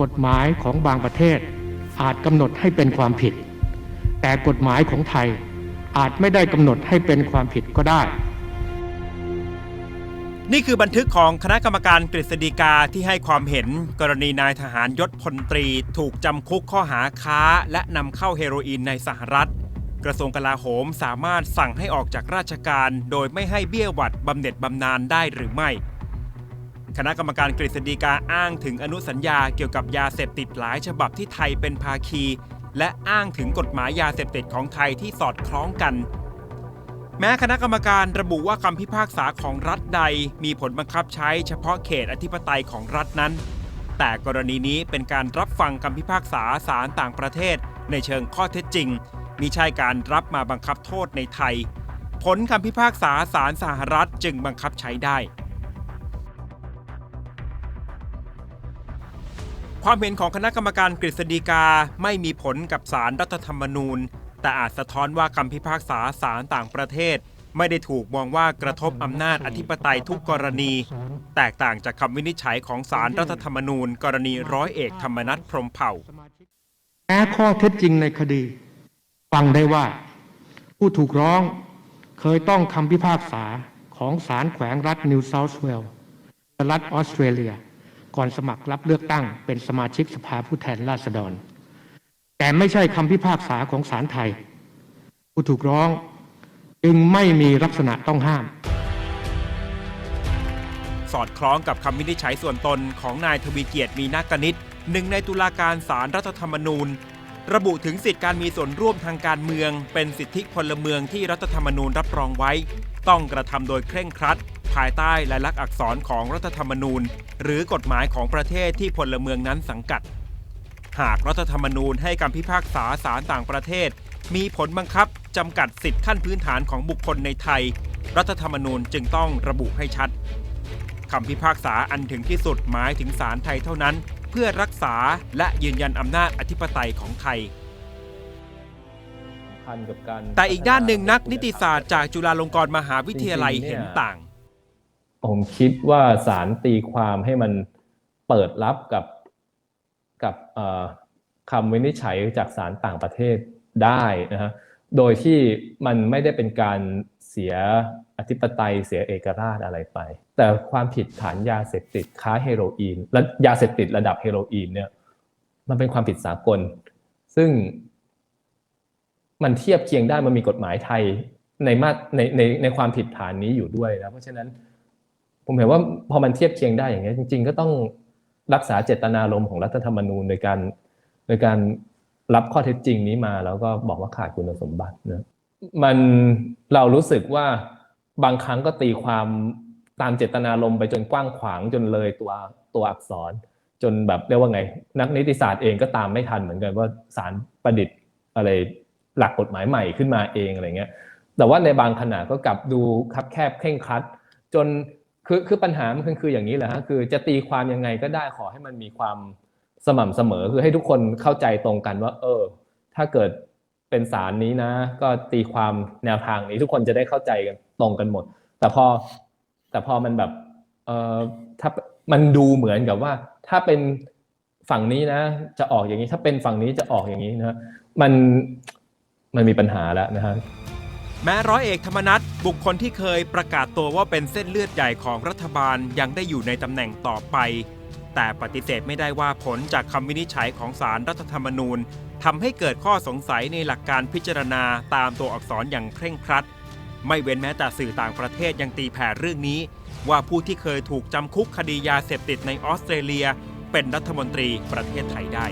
กฎหมายของบางประเทศอาจกำหนดให้เป็นความผิด แต่กฎหมายของไทยอาจไม่ได้กำหนดให้เป็นความผิดก็ได้ นี่คือบันทึกของคณะกรรมการกฤษฎีกาที่ให้ความเห็น กรณีนายทหารยศพลตรี ถูกจำคุกข้อหาค้า และนำเข้าเฮโรอีนในสหรัฐ กระทรวงกลาโหมสามารถสั่งให้ออกจากราชการ โดยไม่ให้เบี้ยหวัดบำเหน็จบำนาญได้หรือไม่ คณะกรรมการกฤษฎีกาอ้างถึงอนุสัญญาเกี่ยวกับยาเสพติดหลายฉบับที่ไทยเป็นภาคี และอ้างถึงกฎหมายยาเสพติดของไทยที่สอดคล้องกัน แม้คณะกรรมการระบุว่าคำพิพากษาของรัฐใดมีผลบังคับใช้เฉพาะเขตอธิปไตยของรัฐนั้น แต่กรณีนี้เป็นการรับฟังคำพิพากษาศาลต่างประเทศ ในเชิงข้อเท็จจริงมิใช่การรับมาบังคับโทษในไทย ผลคำพิพากษาศาลสหรัฐจึงบังคับใช้ได้ ความเห็นของคณะกรรมการกฤษฎีกาไม่มีผลกับสารรัฐธรรมนูญ แต่อาจสะท้อนว่าคำพิพากษาศาลต่างประเทศ ไม่ได้ถูกมองว่ากระทบอำนาจอธิปไตยทุกกรณี แตกต่างจากคำวินิจฉัยของสารรัฐธรรมนูญ กรณีร้อยเอกธรรมนัฐพรหมเผ่าแม้ข้อเท็จจริงในคดี ฟังได้ว่า ผู้ถูกร้องเคยต้องคำพิพากษาของศาลแขวงรัฐนิวเซาท์เวลส์รัฐออสเตรเลีย ก่อนสมัครรับเลือกตั้ง เป็นสมาชิกสภาผู้แทนราษฎร แต่ไม่ใช่คำพิพากษาของศาลไทย ผู้ถูกร้องจึงไม่มีลักษณะต้องห้าม สอดคล้องกับคำวินิจฉัยส่วนตนของนายทวีเกียรติมีนักกนิษฐ์หนึ่งในตุลาการศาลรัฐธรรมนูญ ระบุถึงสิทธิการมีส่วนร่วมทางการเมือง เป็นสิทธิพลเมืองที่รัฐธรรมนูญรับรองไว้ ต้องกระทำโดยเคร่งครัด ภายใต้ลายลักษณ์อักษรของรัฐธรรมนูญ หรือกฎหมายของประเทศที่พลเมืองนั้นสังกัด หากรัฐธรรมนูญให้การพิพากษาศาลต่างประเทศ มีผลบังคับจำกัดสิทธิขั้นพื้นฐานของบุคคลในไทย รัฐธรรมนูญจึงต้องระบุให้ชัดคำพิพากษาอันถึงที่สุดหมายถึงศาลไทยเท่านั้น เพื่อรักษาและยืนยันอำนาจอธิปไตยของไทยพันกับการแต่อีกด้านหนึ่งนักนิติศาสตร์จากจุฬาลงกรณ์มหาวิทยาลัยเห็นต่าง ผมคิดว่าสารตีความให้มันเปิดรับกับกับคำวินิจฉัยจากศาลต่างประเทศได้นะฮะโดยที่มันไม่ได้เป็นการเสียอธิปไตยเสียเอกราชอะไรไป แต่ความผิดฐานยาเสพติดค้าเฮโรอีนและยาเสพติดระดับเฮโรอีนเนี่ยมันเป็นความผิดสากล ซึ่ง มันเทียบเคียงได้มันมีกฎหมายไทยในมาในในในความผิดฐานนี้อยู่ด้วยนะเพราะฉะนั้น ผมเห็นว่าพอมันเทียบเคียงได้อย่างเงี้ยจริง ๆ ก็ต้องรักษาเจตนารมณ์ของรัฐธรรมนูญในการในการรับข้อเท็จจริงนี้มา แล้วก็บอกว่าขาดคุณสมบัตินะมันเรารู้สึกว่าบางครั้งก็ตีความตามเจตนารมณ์ไปจนกว้างขวางจนเลยตัวตัวอักษร จนแบบเรียกว่าไง นักนิติศาสตร์เองก็ตามไม่ทันเหมือนกันว่าสารประดิษฐ์อะไรหลักกฎหมายใหม่ขึ้นมาเองอะไรเงี้ยแต่ว่าในบางขณะก็กลับดูคับแคบเคร่งครัด จน คือคือปัญหามันคือออย่างนี้แหละฮะคือจะตีความยังไงก็ได้ขอให้มันมีความสม่ำเสมอคือให้ทุกคนเข้าใจตรงกันว่า เออ ถ้าเกิดเป็นสารนี้นะ ก็ตีความแนวทางนี้ทุกคนจะได้เข้าใจกันตรงกันหมด แต่พอแต่พอมันแบบเออถ้ามันดูเหมือนกับว่า ถ้าเป็นฝั่งนี้นะ จะออกอย่างนี้ถ้าเป็นฝั่งนี้จะออกอย่างนี้นะมันมันมีปัญหาแล้วนะฮะ แม้ร้อยเอกธรรมนัฐบุคคลที่เคยประกาศตัวว่าเป็นเส้นเลือดใหญ่ของรัฐบาลยังได้อยู่ในตำแหน่งต่อไป แต่ปฏิเสธไม่ได้ว่าผลจากคำวินิจฉัยของศาลรัฐธรรมนูญทำให้เกิดข้อสงสัยในหลักการพิจารณาตามตัวอักษรอย่างเคร่งครัด ไม่เว้นแม้แต่สื่อต่างประเทศยังตีแผ่เรื่องนี้ ว่าผู้ที่เคยถูกจำคุกคดียาเสพติดในออสเตรเลีย เป็นรัฐมนตรีประเทศไทยได้